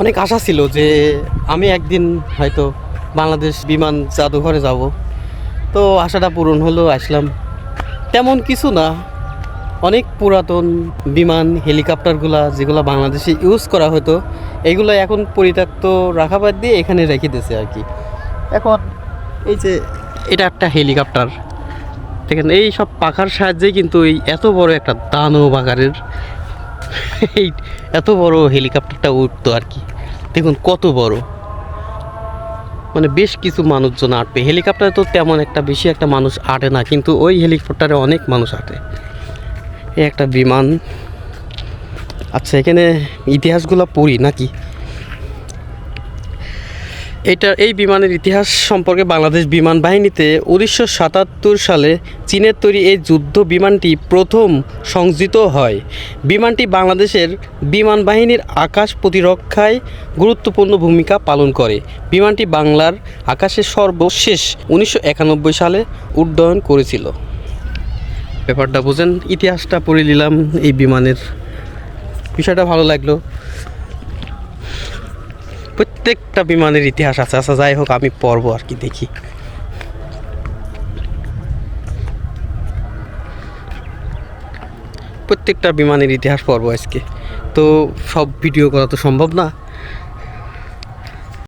অনেক আশা ছিল যে আমি একদিন হয়তো বাংলাদেশ বিমান জাদুঘরে যাব। তো আশাটা পূরণ হলো, আসলাম। তেমন কিছু না। অনেক পুরাতন বিমান, হেলিকপ্টারগুলা যেগুলো বাংলাদেশে ইউজ করা হতো, এগুলো এখন পরিত্যক্ত রাখা বাদ দিয়ে এখানে রেখে দিয়েছে আর কি। এখন এই যে এটা একটা হেলিকপ্টার। দেখেন, এই সব পাখার সাহায্যে কিন্তু এই এত বড় একটা দানব আকারের এই এত বড় হেলিকপ্টারটা উঠতো আর কি। দেখুন কত বড়। মানে বেশ কিছু মানুষজন আটবে। হেলিকপ্টারে তো তেমন একটা বেশি একটা মানুষ আটে না, কিন্তু ওই হেলিকপ্টারে অনেক মানুষ আটে। একটা বিমান। আচ্ছা এখানে ইতিহাসগুলো পড়ি নাকি? এটা এই বিমানের ইতিহাস সম্পর্কে বাংলাদেশ বিমান বাহিনীতে উনিশশো সাতাত্তর সালে চীনের তৈরি এই যুদ্ধ বিমানটি প্রথম সংযোজিত হয়। বিমানটি বাংলাদেশের বিমান বাহিনীর আকাশ প্রতিরক্ষায় গুরুত্বপূর্ণ ভূমিকা পালন করে। বিমানটি বাংলার আকাশে সর্বশেষ উনিশশো একানব্বই সালে উড্ডয়ন করেছিল। ব্যাপারটা বুঝেন, ইতিহাসটা পড়ে নিলাম এই বিমানের। বিষয়টা ভালো লাগল। প্রত্যেকটা বিমানের ইতিহাস আছে। আচ্ছা যাই হোক, আমি পড়ব আর কি, দেখি। প্রত্যেকটা বিমানের ইতিহাস পড়ব আজকে। তো সব ভিডিও করা তো সম্ভব না।